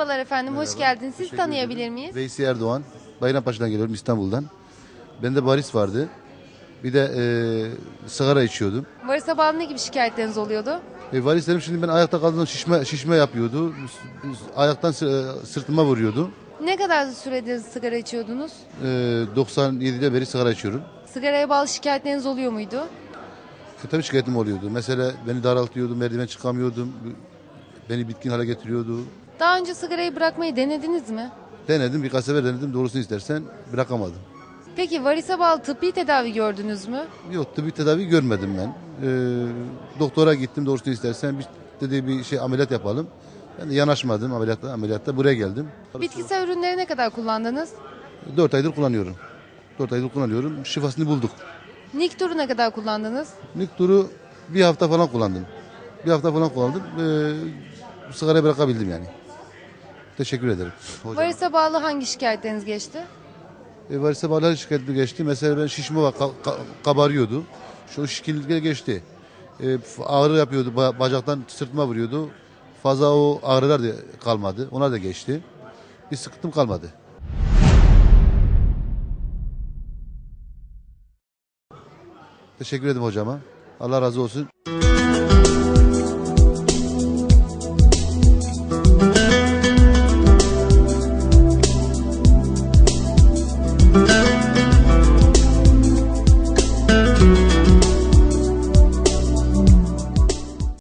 efendim, hoş geldiniz. Siz tanıyabilir miyiz? Veysi Erdoğan. Bayrampaşa'dan geliyorum İstanbul'dan. Bende varis vardı. Bir de e, sigara içiyordum. Varisa bağlı ne gibi şikayetleriniz oluyordu? E, varislerim şimdi ben ayakta kaldığımda şişme, şişme yapıyordu. Ayaktan sı- sırtıma vuruyordu. Ne kadar süredir sigara içiyordunuz? E, 97'de beri sigara içiyorum. Sigaraya bağlı şikayetleriniz oluyor muydu? E, tabii şikayetim oluyordu. Mesela beni daraltıyordu, merdiven çıkamıyordum. Beni bitkin hale getiriyordu. Daha önce sigarayı bırakmayı denediniz mi? Denedim, birkaç sefer denedim. Doğrusunu istersen bırakamadım. Peki varisa bağlı tıbbi tedavi gördünüz mü? Yok tıbbi tedavi görmedim ben. Ee, doktora gittim doğrusunu istersen bir, dedi bir şey ameliyat yapalım. Ben de yanaşmadım ameliyatta, ameliyatta buraya geldim. Bitkisel ürünleri ne kadar kullandınız? 4 aydır kullanıyorum. 4 aydır kullanıyorum. Şifasını bulduk. Niktur'u ne kadar kullandınız? Niktur'u bir hafta falan kullandım. Bir hafta falan kullandım. Ee, sigarayı bırakabildim yani. Teşekkür ederim. Hocam. Varisa bağlı hangi şikayetleriniz geçti? E, varsa bağlı şikayetimi geçti. Mesela ben şişme var, ka- ka- kabarıyordu. Şu şekilde geçti. E, ağrı yapıyordu, ba- bacaktan sırtıma vuruyordu. Fazla o ağrılar da kalmadı. Onlar da geçti. Bir sıkıntım kalmadı. Teşekkür ederim hocama. Allah razı olsun.